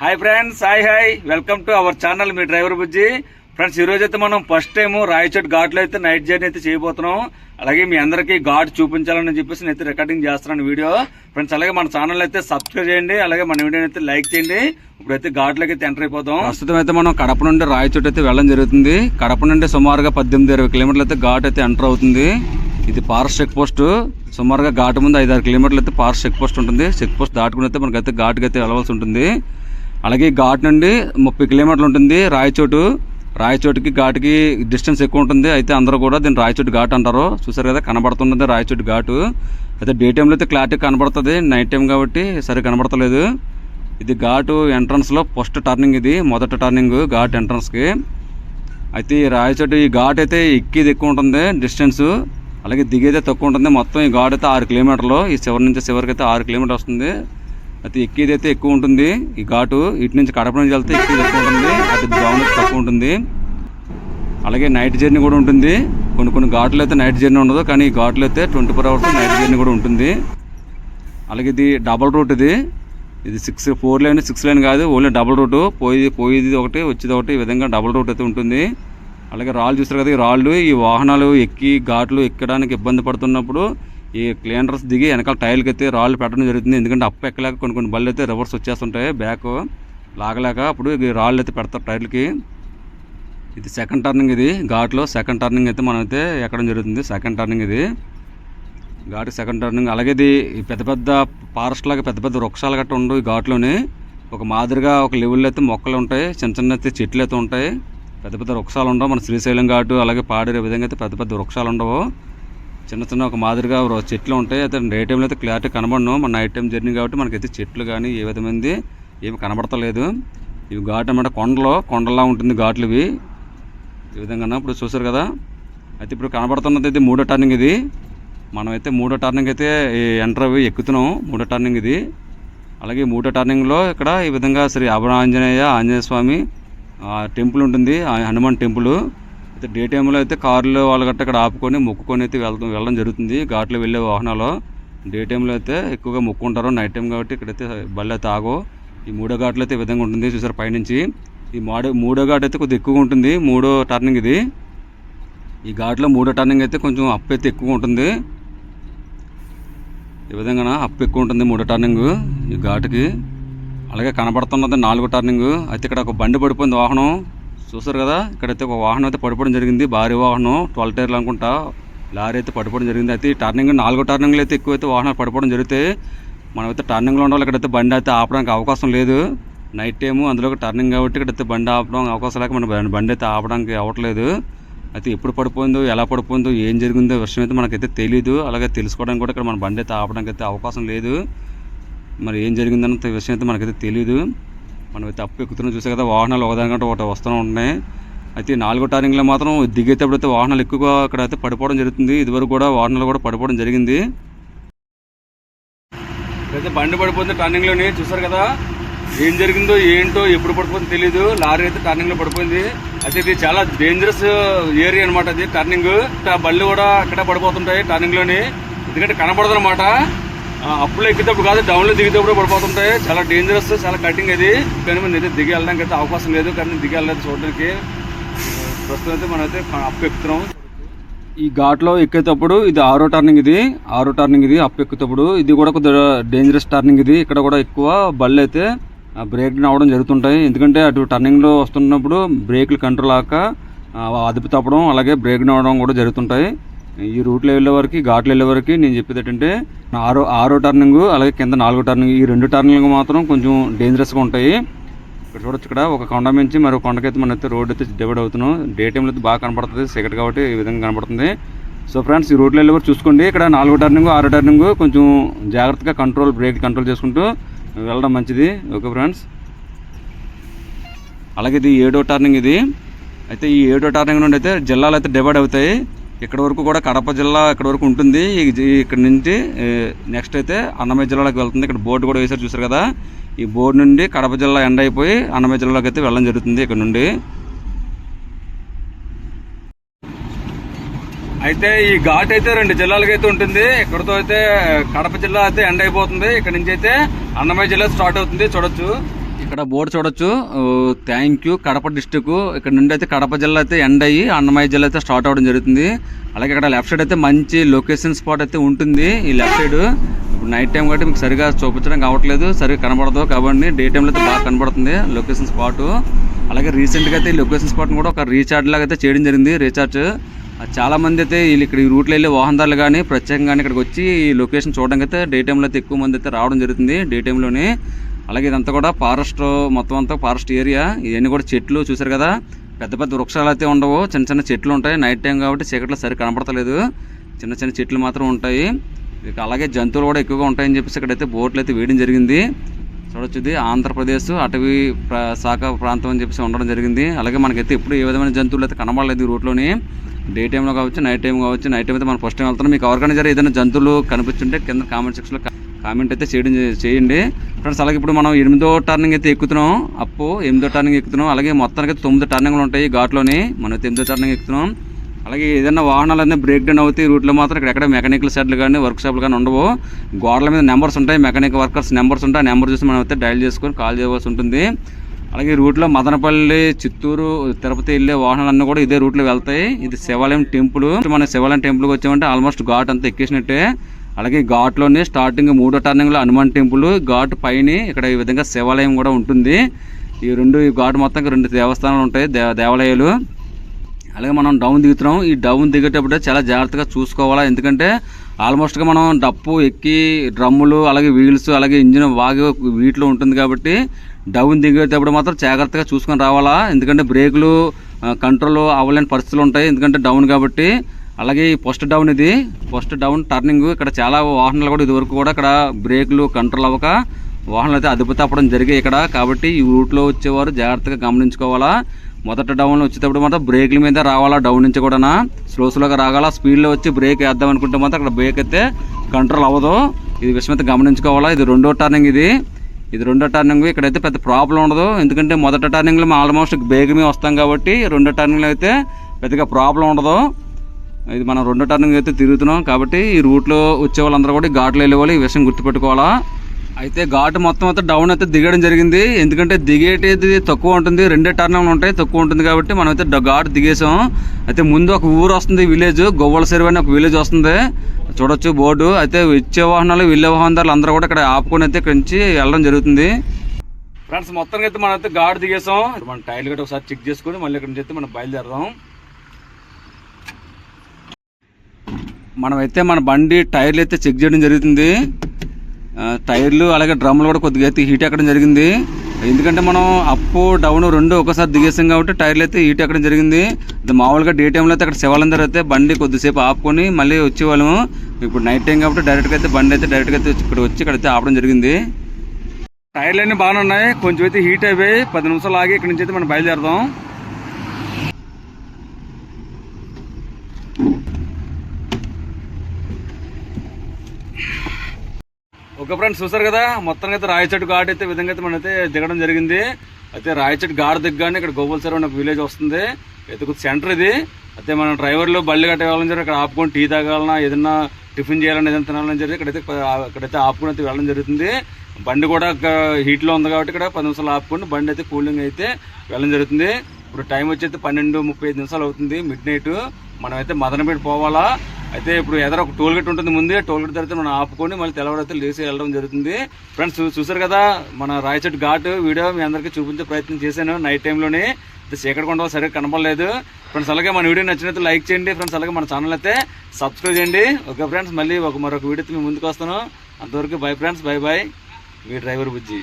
Hi friends hi hi welcome to our channel me driver Bujji. Friends ఈరోజు అయితే మనం first time Rayachoti ఘాట్లో అయితే నైట్ జర్నీ అయితే చేయబోతున్నాం. అలాగే మీ అందరికీ ఘాట్ చూపించాలని చెప్పేసి నేను అయితే రికార్డింగ్ చేస్తున్నాను వీడియో. ఫ్రెండ్స్ అలాగే మన ఛానల్ అయితే సబ్స్క్రైబ్ చేయండి. అలాగే మన వీడియోని అయితే లైక్ చేయండి. ఇప్పుడైతే ఘాట్లోకి అయితే ఎంటర్ అయిపోతాం ప్రస్తుతం అయితే మనం కడప నుండి రాయచోటి అయితే వెళ్ళడం జరుగుతుంది. కడప నుండి సుమారుగా పద్దెనిమిది ఇరవై కిలోమీటర్లు అయితే ఘాట్ అయితే ఎంటర్ అవుతుంది. ఇది పారస్ చెక్ పోస్ట్ సుమారుగా ఘాట్ ముందు ఐదారు కిలోమీటర్లు అయితే పారస్ చెక్ పోస్ట్ ఉంటుంది. చెక్ పోస్ట్ దాటుకుని అయితే మనకైతే ఘాట్కి అయితే వెళ్ళవలసి ఉంటుంది. అలాగే ఘాట్ నుండి ముప్పై కిలోమీటర్లు ఉంటుంది రాయచోటు. రాయచోటికి ఘాటుకి డిస్టెన్స్ ఎక్కువ ఉంటుంది. అయితే అందరూ కూడా దీన్ని రాయచోటు ఘాట్ అంటారు. చూసారు కదా కనబడుతున్నది రాయచోటి ఘాటు. అయితే డే టైంలో అయితే క్లారిటీ కనబడుతుంది. నైట్ టైం కాబట్టి సరిగ్గా కనబడతలేదు. ఇది ఘాటు ఎంట్రన్స్లో ఫస్ట్ టర్నింగ్ ఇది మొదటి టర్నింగ్ ఘాట్ ఎంట్రన్స్కి అయితే ఈ రాయచోటు ఈ ఘాట్ అయితే ఎక్కేది ఎక్కువ ఉంటుంది డిస్టెన్స్ అలాగే దిగేదే తక్కువ ఉంటుంది. మొత్తం ఈ ఘాట్ అయితే ఆరు కిలోమీటర్లు. ఈ చివరి నుంచి చివరికి అయితే ఆరు కిలోమీటర్ వస్తుంది. అయితే ఎక్కేది అయితే ఎక్కువ ఉంటుంది ఈ ఘాటు ఇటు నుంచి కడప నుంచి వెళ్తే ఎక్కేది ఎక్కువ ఉంటుంది అది డౌన్ తక్కువ ఉంటుంది. అలాగే నైట్ జర్నీ కూడా ఉంటుంది. కొన్ని కొన్ని ఘాట్లు అయితే నైట్ జర్నీ ఉండదు కానీ ఈ ఘాట్లు అయితే twenty four hours night journey కూడా ఉంటుంది. అలాగే ఇది డబల్ రూట్ ఇది. ఇది six four line six line కాదు ఓన్లీ డబల్ రూట్. పోయి పోయేది ఒకటి వచ్చేది ఒకటి ఈ విధంగా డబల్ రూట్ అయితే ఉంటుంది. అలాగే రాళ్ళు చూస్తారు కదా ఈ రాళ్ళు ఈ వాహనాలు ఎక్కి ఘాట్లు ఎక్కడానికి ఇబ్బంది పడుతున్నప్పుడు ఈ క్లీనర్స్ దిగి వెనకాల టైర్కి అయితే రాళ్ళు పెట్టడం జరుగుతుంది. ఎందుకంటే అప్పు ఎక్కలేక కొన్ని కొన్ని బళ్ళు అయితే రివర్స్ వచ్చేస్తుంటాయి. బ్యాక్ లాగలేక అప్పుడు రాళ్ళు అయితే పెడతారు టైర్లకి ఇది సెకండ్ టర్నింగ్ ఇది. ఘాట్లో సెకండ్ టర్నింగ్ అయితే మనం అయితే ఎక్కడం జరుగుతుంది. సెకండ్ టర్నింగ్ ఇది. ఘాటు సెకండ్ టర్నింగ్ అలాగే ఇది పెద్ద పెద్ద ఫారెస్ట్ లాగా పెద్ద పెద్ద వృక్షాలు గట్రా ఉండవు ఈ ఘాట్లోని. ఒక మాదిరిగా ఒక లెవెల్లో అయితే మొక్కలు ఉంటాయి. చిన్న చిన్న అయితే చెట్లు అయితే ఉంటాయి. పెద్ద పెద్ద వృక్షాలు ఉండవు. మన శ్రీశైలం ఘాటు అలాగే పాడేరే విధంగా అయితే పెద్ద పెద్ద వృక్షాలు ఉండవు. చిన్న చిన్న ఒక మాదిరిగా చెట్లు ఉంటాయి. అయితే డే టైంలో అయితే క్లారిటీ కనబడను. మన నైట్ టైం జర్నీ కాబట్టి మనకైతే చెట్లు కానీ ఏ విధమైంది ఏమి కనబడతలేదు. ఇవి ఘాట్ అనమాట కొండలో. కొండలా ఉంటుంది ఘాట్లు ఇవి. ఈ విధంగా ఇప్పుడు చూసారు కదా? అయితే ఇప్పుడు కనబడుతున్నది అయితే మూడో టర్నింగ్ ఇది. మనమైతే మూడో టర్నింగ్ అయితే ఈ ఎంటర్ అవి ఎక్కుతున్నాం మూడో టర్నింగ్ ఇది. అలాగే మూడో టర్నింగ్లో ఇక్కడ ఈ విధంగా శ్రీ అభరాంజనేయ ఆంజనేయ ఆంజనేయ స్వామి ఆ, టెంపుల్ ఉంటుంది. ఆ హనుమాన్ టెంపుల్. అయితే డే టైంలో అయితే కార్లు వాళ్ళు గట్ట ఇక్కడ ఆపుకొని మొక్కుకొని అయితే వెళ్తాం వెళ్ళడం జరుగుతుంది. ఘాట్లో వెళ్ళే వాహనాలు డే టైంలో అయితే ఎక్కువగా మొక్కుంటారు. నైట్ టైం కాబట్టి ఇక్కడైతే బళ్ళు అయితే ఆగో ఈ మూడో ఘాట్లో అయితే ఈ విధంగా ఉంటుంది చూసారు పైనుంచి. ఈ మాడో మూడో ఘాట్ అయితే కొద్దిగా ఎక్కువగా ఉంటుంది. మూడో టర్నింగ్ ఇది. ఈ ఘాట్లో మూడో టర్నింగ్ అయితే కొంచెం అప్ అయితే ఎక్కువ ఉంటుంది. ఈ విధంగా అప్ ఎక్కువ ఉంటుంది మూడో టర్నింగ్ ఈ ఘాటుకి. అలాగే కనబడుతున్నది నాలుగో టర్నింగ్. అయితే ఇక్కడ ఒక బండి పడిపోయింది వాహనం. చూసారు కదా ఇక్కడైతే ఒక వాహనం అయితే పడిపోవడం జరిగింది. భారీ వాహనం ట్వెల్వ్ టైర్లు అనుకుంటా. లారీ అయితే పడిపోవడం జరిగింది. అయితే ఈ టర్నింగ్ నాలుగో టర్నింగ్లో అయితే ఎక్కువైతే వాహనాలు పడిపోవడం జరుగుతాయి మనమైతే టర్నింగ్లో ఉండాలి ఇక్కడైతే బండి అయితే ఆపడానికి అవకాశం లేదు. నైట్ టైము అందులో టర్నింగ్ కాబట్టి ఇక్కడైతే బండి ఆపడం అవకాశం లేక మన బండి- అయితే ఆపడానికి అవ్వట్లేదు. అయితే ఎప్పుడు పడిపోయిందో ఎలా పడిపోయిందో ఏం జరిగిందో విషయం అయితే మనకైతే తెలియదు అలాగే తెలుసుకోవడానికి కూడా ఇక్కడ మన బండి అయితే ఆపడానికి అయితే అవకాశం లేదు. మరి ఏం జరిగిందన్న విషయం అయితే మనకైతే తెలియదు మనమైతే అప్పు ఎక్కుతున్నాం చూసే కదా వాహనాలు ఒకదానికంటే ఒకటి వస్తూనే ఉంటున్నాయి అయితే నాలుగో టర్నింగ్లో మాత్రం దిగేటప్పుడు అయితే వాహనాలు ఎక్కువగా అక్కడ అయితే పడిపోవడం జరుగుతుంది. ఇదివరకు కూడా వాహనాలు కూడా పడిపోవడం జరిగింది. అయితే బండి పడిపోతుంది టర్నింగ్లోని చూసారు కదా ఏం జరిగిందో ఏంటో ఎప్పుడు పడిపోతుందో తెలియదు లారీ అయితే టర్నింగ్లో పడిపోయింది. అయితే ఇది చాలా డేంజరస్ ఏరియా అనమాట అది టర్నింగ్ బళ్ళు కూడా అక్కడ పడిపోతుంటాయి టర్నింగ్లోని ఎందుకంటే కనపడదు అనమాట అప్పులో ఎక్కేటప్పుడు కాదు డౌన్లో దిగేటప్పుడు పడిపోతుంటాయి. చాలా డేంజరస్ చాలా కటింగ్ అది. కానీ మనం అయితే దిగి వెళ్ళడానికి అయితే అవకాశం లేదు. కానీ దిగి వెళ్ళలేదు చూడడానికి. ప్రస్తుతం అయితే మనం అయితే అప్పు ఎక్కుతున్నాం. ఈ ఘాట్లో ఎక్కేటప్పుడు ఇది ఆరో టర్నింగ్ ఇది. ఆరో టర్నింగ్ ఇది అప్ ఎక్కుతప్పుడు ఇది కూడా కొద్దిగా డేంజరస్ టర్నింగ్ ఇది. ఇక్కడ కూడా ఎక్కువ బళ్ళు అయితే బ్రేక్ అవడం జరుగుతుంటాయి. ఎందుకంటే అటు టర్నింగ్లో వస్తున్నప్పుడు బ్రేక్లు కంట్రోల్ ఆక అదుపు తప్పడం అలాగే బ్రేక్ అవడం కూడా జరుగుతుంటాయి. ఈ రూట్లో వెళ్ళే వరకు ఘాట్లో వెళ్ళే వరకు నేను చెప్పేది ఏంటంటే ఆరో ఆరో టర్నింగ్ అలాగే కింద నాలుగో టర్నింగ్ ఈ రెండు టర్నింగ్ మాత్రం కొంచెం డేంజరస్గా ఉంటాయి. ఇక్కడ చూడొచ్చు ఇక్కడ ఒక కొండ నుంచి మరో కొండకైతే మనం అయితే రోడ్ అయితే డివైడ్ అవుతున్నాం. డే టైంలో అయితే బాగా కనపడుతుంది సెకండ్ కాబట్టి ఈ విధంగా కనపడుతుంది. సో ఫ్రెండ్స్ ఈ రోడ్లో వెళ్ళేవారు చూసుకోండి. ఇక్కడ నాలుగో టర్నింగ్ ఆరో టర్నింగ్ కొంచెం జాగ్రత్తగా కంట్రోల్ బ్రేక్ కంట్రోల్ చేసుకుంటూ వెళ్ళడం మంచిది. ఓకే ఫ్రెండ్స్ అలాగే ఇది ఏడో టర్నింగ్ ఇది. అయితే ఈ ఏడో టర్నింగ్ నుండి అయితే జిల్లాలు అయితే డివైడ్ అవుతాయి. ఇక్కడ వరకు కూడా కడప జిల్లా ఇక్కడ వరకు ఉంటుంది. ఈ- ఇక్కడ నుంచి నెక్స్ట్ అయితే అన్నమయ్య జిల్లాలోకి వెళ్తుంది. ఇక్కడ బోర్డు కూడా వేసారు చూసారు కదా? ఈ బోర్డు నుండి కడప జిల్లా ఎండ్ అయిపోయి అన్నమయ్య జిల్లాలోకి అయితే వెళ్ళడం జరుగుతుంది ఇక్కడ నుండి. అయితే ఈ ఘాట్ అయితే రెండు జిల్లాలకు అయితే ఉంటుంది. ఇక్కడతో అయితే కడప జిల్లా అయితే ఎండ్ అయిపోతుంది. ఇక్కడ నుంచి అయితే అన్నమయ్య జిల్లా స్టార్ట్ అవుతుంది. చూడొచ్చు. ఇక్కడ బోర్డు చూడొచ్చు. థ్యాంక్ యూ కడప డిస్టిక్ ఇక్కడ నుండి అయితే కడప జిల్లా అయితే ఎండ్ అయ్యి అన్నమయ్య జిల్లా అయితే స్టార్ట్ అవ్వడం జరుగుతుంది. అలాగే ఇక్కడ లెఫ్ట్ సైడ్ అయితే మంచి లొకేషన్ స్పాట్ అయితే ఉంటుంది. ఈ లెఫ్ట్ సైడ్ ఇప్పుడు నైట్ టైం కాబట్టి మీకు సరిగా చూపించడం కావట్లేదు. సరిగా కనబడదు కాబట్టి డే టైంలో అయితే బాగా కనబడుతుంది లొకేషన్ స్పాట్ అలాగే రీసెంట్గా అయితే ఈ లొకేషన్ స్పాట్ని కూడా ఒక రీఛార్జ్ లాగా అయితే చేయడం జరిగింది రీఛార్జ్ చాలా మంది అయితే వీళ్ళు ఇక్కడ ఈ రూట్లో వెళ్ళే వాహనదారులు కానీ ప్రత్యేకంగా కానీ ఇక్కడికి వచ్చి ఈ లొకేషన్ చూడడానికి అయితే డే టైంలో అయితే ఎక్కువ మంది అయితే రావడం జరుగుతుంది. డే టైంలోనే అలాగే ఇదంతా కూడా ఫారెస్ట్ మొత్తం అంతా ఫారెస్ట్ ఏరియా. ఇవన్నీ కూడా చెట్లు చూసారు కదా? పెద్ద పెద్ద వృక్షాలు అయితే ఉండవు. చిన్న చిన్న చెట్లు ఉంటాయి. నైట్ టైం కాబట్టి చీకట్లో సరి కనపడతలేదు చిన్న చిన్న చెట్లు మాత్రం ఉంటాయి. ఇక అలాగే జంతువులు కూడా ఎక్కువగా ఉంటాయని చెప్పేసి ఇక్కడైతే బోట్లు అయితే వేయడం జరిగింది. చూడొచ్చు ఇది ఆంధ్రప్రదేశ్ అటవీ శాఖ ప్రాంతం అని చెప్పేసి ఉండడం జరిగింది. అలాగే మనకైతే ఎప్పుడు ఏ విధమైన జంతువులు అయితే కనబడలేదు ఈ రూట్లోని. డే టైంలో కావచ్చు నైట్ టైం కావచ్చు నైట్ టైం అయితే మనం ఫస్ట్ టైం వెళ్తున్నాం. మీకు ఎవరికైనా సరే ఏదైనా జంతువులు కనిపించుంటే కింద కామెంట్ సెక్షన్లో కామెంట్ అయితే చేయడం చేయండి. ఫ్రెండ్స్ అలాగే ఇప్పుడు మనం ఎనిమిదో టర్నింగ్ అయితే ఎక్కుతున్నాం. అప్పు ఎనిమిదో టర్నింగ్ ఎక్కుతున్నాం. అలాగే మొత్తానికి అయితే తొమ్మిది టర్నింగ్లు ఉంటాయి ఘాట్లోని. మనం ఎనిమిదో టర్నింగ్ ఎక్కుతున్నాం. అలాగే ఏదైనా వాహనాలు అన్నీ బ్రేక్ డౌన్ అవుతాయి రూట్లో మాత్రం ఇక్కడ ఎక్కడ మెకానికల్ షెడ్లు కానీ వర్క్ షాప్లు కానీ ఉండవు. గోడల మీద నెంబర్స్ ఉంటాయి. మెకానిక్ వర్కర్స్ నెంబర్స్ ఉంటాయి. ఆ నెంబర్ చూసి మనం అయితే డైల్ చేసుకొని కాల్ చేయవలసి ఉంటుంది. అలాగే ఈ రూట్లో మదనపల్లి చిత్తూరు తిరుపతి వెళ్ళే వాహనాలన్నీ కూడా ఇదే రూట్లో వెళ్తాయి. ఇది శివాలయం టెంపుల్. మన శివాలయం టెంపుల్కి వచ్చామంటే ఆల్మోస్ట్ ఘాట్ అంతా ఎక్కేసినట్టే. అలాగే ఘాట్లోనే స్టార్టింగ్ మూడో టర్నింగ్లో హనుమాన్ టెంపుల్ ఘాట్ పైన ఇక్కడ ఈ విధంగా శివాలయం కూడా ఉంటుంది. ఈ రెండు ఈ ఘాట్ మొత్తం రెండు దేవస్థానాలు ఉంటాయి దేవాలయాలు. అలాగే మనం డౌన్ దిగుతున్నాం. ఈ డౌన్ దిగేటప్పుడు చాలా జాగ్రత్తగా చూసుకోవాలా? ఎందుకంటే ఆల్మోస్ట్గా మనం డప్పు ఎక్కి డ్రమ్ములు అలాగే వీల్స్ అలాగే ఇంజిన్ బాగా వీటిలో ఉంటుంది కాబట్టి డౌన్ దిగేటప్పుడు మాత్రం జాగ్రత్తగా చూసుకొని రావాలా? ఎందుకంటే బ్రేకులు కంట్రోల్ అవ్వలేని పరిస్థితులు ఉంటాయి. ఎందుకంటే డౌన్ కాబట్టి అలాగే ఈ ఫస్ట్ డౌన్ ఇది. ఫస్ట్ డౌన్ టర్నింగ్ ఇక్కడ చాలా వాహనాలు కూడా ఇదివరకు కూడా ఇక్కడ బ్రేకులు కంట్రోల్ అవ్వక వాహనాలు అయితే అదుపు తప్పడం జరిగాయి ఇక్కడ. కాబట్టి ఈ రూట్లో వచ్చేవారు జాగ్రత్తగా గమనించుకోవాలా. మొదట డౌన్ వచ్చేటప్పుడు మాత్రం బ్రేకుల మీద రావాలా డౌన్ నుంచి కూడా స్లో స్లోగా రాగాల. స్పీడ్లో వచ్చి బ్రేక్ వేద్దాం అనుకుంటే మాత్రం అక్కడ బ్రేక్ అయితే కంట్రోల్ అవ్వదు. ఇది విషయం అయితే గమనించుకోవాలా. ఇది రెండో టర్నింగ్ ఇది. ఇది రెండో టర్నింగ్ ఇక్కడైతే పెద్ద ప్రాబ్లం ఉండదు. ఎందుకంటే మొదట టర్నింగ్లో మేము ఆల్మోస్ట్ బ్రేక్ మీద వస్తాం కాబట్టి రెండో టర్నింగ్లో అయితే పెద్దగా ప్రాబ్లం ఉండదు. ఇది మనం రెండో టర్నింగ్ అయితే తిరుగుతున్నాం. కాబట్టి ఈ రూట్లో వచ్చే వాళ్ళందరూ కూడా ఘాట్లో వెళ్ళేవాళ్ళు ఈ విషయం గుర్తుపెట్టుకోవాలా? అయితే ఘాటు మొత్తం అయితే డౌన్ అయితే దిగడం జరిగింది. ఎందుకంటే దిగేటది తక్కువ ఉంటుంది. రెండే టర్నింగ్లు ఉంటాయి తక్కువ ఉంటుంది కాబట్టి మనం అయితే డ- ఘాటు దిగేసాం. అయితే ముందు ఒక ఊరు వస్తుంది విలేజ్ గొవ్వల చెరువు అని ఒక విలేజ్ వస్తుంది. చూడొచ్చు బోర్డు. అయితే వచ్చే వాహనాలు వెళ్ళే వాహనదారులు అందరూ కూడా ఇక్కడ ఆపుకొని అయితే ఇక్కడి నుంచి వెళ్ళడం జరుగుతుంది. ఫ్రెండ్స్ మొత్తం అయితే మనం అయితే ఘాటు దిగేసాం. మన టైర్లు గట్రా ఒకసారి చెక్ చేసుకొని మళ్ళీ ఇక్కడ నుంచి అయితే మనం బయలుదేరదాం. మనమైతే మన బండి టైర్లు అయితే చెక్ చేయడం జరుగుతుంది. టైర్లు అలాగే డ్రమ్లు కూడా కొద్దిగా అయితే హీట్ ఎక్కడం జరిగింది. ఎందుకంటే మనం అప్ డౌన్ రెండు ఒకసారి దిగేసాం కాబట్టి టైర్లు అయితే హీట్ ఎక్కడం జరిగింది. మామూలుగా డే టైంలో అయితే అక్కడ శివాలందరూ అయితే బండి కొద్దిసేపు ఆపుకొని మళ్ళీ వచ్చేవాళ్ళము. ఇప్పుడు నైట్ టైం కాబట్టి డైరెక్ట్గా అయితే బండి అయితే డైరెక్ట్గా అయితే ఇక్కడ వచ్చి ఇక్కడ అయితే ఆపడం జరిగింది. టైర్లు అన్నీ బాగానే ఉన్నాయి. కొంచెం అయితే హీట్ అయిపోయి పది నిమిషాలు ఆగి ఇక్కడ నుంచి అయితే మనం బయలుదేరదాం. ఓకే ఫ్రెండ్స్ చూసారు కదా? మొత్తం అయితే రాయచెట్టు ఘాట్ అయితే విధంగా అయితే మనం అయితే దిగడం జరిగింది. అయితే రాయచెట్టు ఘాట్ దిగ్గానే ఇక్కడ గోబుల్ సార్ ఒక విలేజ్ వస్తుంది. అయితే కొద్ది సెంటర్ ఇది. అయితే మన డ్రైవర్లు బళ్ళు కట్టేవాళ్ళని వెళ్ళడం జరిగింది ఇక్కడ ఆపుకొని టీ తాగాలన్నా ఏదన్నా టిఫిన్ చేయాలన్నా ఏదైనా తినాలని జరిగింది ఇక్కడైతే ఇక్కడైతే ఆపుకొని అయితే వెళ్ళడం జరుగుతుంది. బండి కూడా హీట్లో ఉంది కాబట్టి ఇక్కడ పది నిమిషాలు ఆపుకొని బండి అయితే కూలింగ్ అయితే వెళ్ళడం జరుగుతుంది. ఇప్పుడు టైం వచ్చి అయితే పన్నెండు ముప్పై ఐదు నిమిషాలు అవుతుంది మిడ్ నైట్. మనం అయితే మదనపేట పోవాలా. అయితే ఇప్పుడు ఎదర ఒక టోల్ గేట్ ఉంటుంది ముందే టోల్ గేట్ తర్వాత మనం ఆపుకొని మళ్ళీ తెల్లవారైతే లేచి వెళ్ళడం జరుగుతుంది. ఫ్రెండ్స్ చూసారు కదా మన రాయచెట్టు ఘాట్ వీడియో మీ అందరికీ చూపించే ప్రయత్నం చేశాను నైట్ టైంలోనే అయితే చీకటి సరిగ్గా కనపడలేదు ఫ్రెండ్స్ అలాగే మన వీడియో నచ్చినట్టు లైక్ చేయండి. ఫ్రెండ్స్ అలాగే మన ఛానల్ అయితే సబ్స్క్రైబ్ చేయండి. ఓకే ఫ్రెండ్స్ మళ్ళీ ఒక మరొక వీడియోతో మీ ముందుకు వస్తాను. అంతవరకు బై ఫ్రెండ్స్ బై బై మీ డ్రైవర్ బుజ్జి.